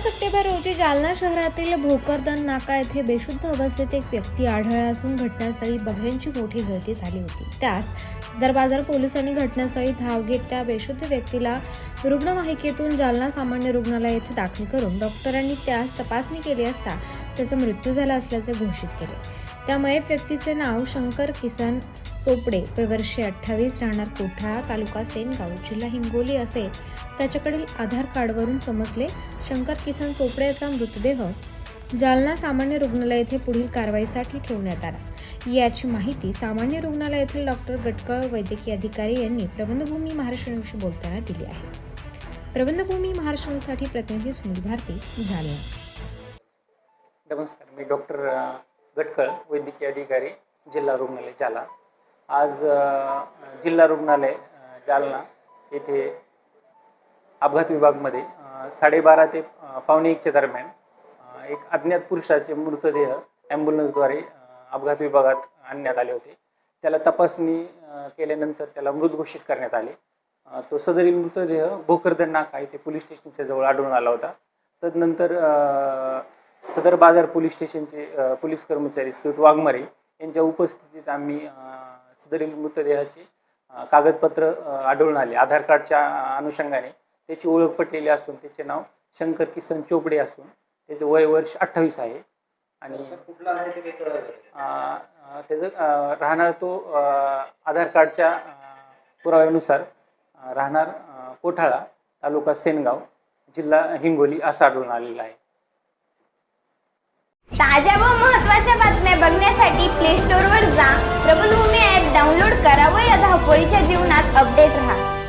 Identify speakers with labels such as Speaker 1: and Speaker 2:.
Speaker 1: September रोजी जालना शहरातील भोकरदन नाका येथे बेशुद्ध अवस्थेत एक व्यक्ती आढळला असून घटनास्थळी बघ्यांची मोठी गर्दी झाली होती. त्यास सदर बाजार पोलिसांनी घटनास्थळी धाव घेत त्या बेशुद्ध व्यक्तीला रुग्णवाहिकेतून जालना सामान्य रुग्णालय येथे दाखल करून डॉक्टरांनी त्यास तपासणी केली असता त्याचा मृत्यू झाला असल्याचे घोषित केले. त्या मयत व्यक्तीचे नाव शंकर किसन चोपडे व वर्षे अठ्ठावीस राहणार कोठाळा तालुका सेनगाव जिल्हा हिंगोली असे त्याच्याकडील आधार कार्डवरून समजले शंकर किसन चोपडे याचा मृतदेह जालना सामान्य रुग्णालय येथे पुढील कारवाईसाठी ठेवण्यात आला. याची माहिती सामान्य रुग्णालयातील डॉक्टर गटकळ वैद्यकीय अधिकारी यांनी प्रबंधभूमी महाराष्ट्र बोलताना दिली आहे. प्रबंधभूमी महाराष्ट्र प्रतिनिधी सुनील भारती झाले
Speaker 2: नमस्कार मी डॉक्टर गटकळ वैद्यकीय अधिकारी जिल्हा रुग्णालय जालना. आज जिल्हा रुग्णालय जालना येथे अपघात विभागमध्ये साडेबारा ते पावणे एकच्या दरम्यान एक अज्ञात पुरुषाचे मृतदेह ॲम्ब्युलन्सद्वारे अपघात विभागात आणण्यात आले होते. त्याला तपासणी केल्यानंतर त्याला मृत घोषित करण्यात आले. तो सदरील मृतदेह भोकरदन नाका येथे पोलीस स्टेशनच्या जवळ आढळून आला होता. तदनंतर सदर बाजार पोलीस स्टेशनचे पोलीस कर्मचारी श्री वाघमारे यांच्या उपस्थितीत आम्ही सदरील मृतदेहाचे कागदपत्र आढळून आले. आधार कार्डच्या अनुषंगाने त्याची ओळख पटलेली असून त्याचे नाव शंकर किसन चोपडे असून त्याचे वय वर्ष अठ्ठावीस आहे. आणि त्याचं राहणार तो आधार कार्डच्या पुराव्यानुसार राहणार कोठाळा तालुका सेनगाव जिल्हा हिंगोली असा आढळून आलेला आहे.
Speaker 3: ताज्या व महत्त्वाच्या बातम्या बघण्यासाठी प्ले स्टोअरवर जा. प्रबलभूमी ॲप डाउनलोड करा व या धावपळीच्या जीवनात अपडेट राहा.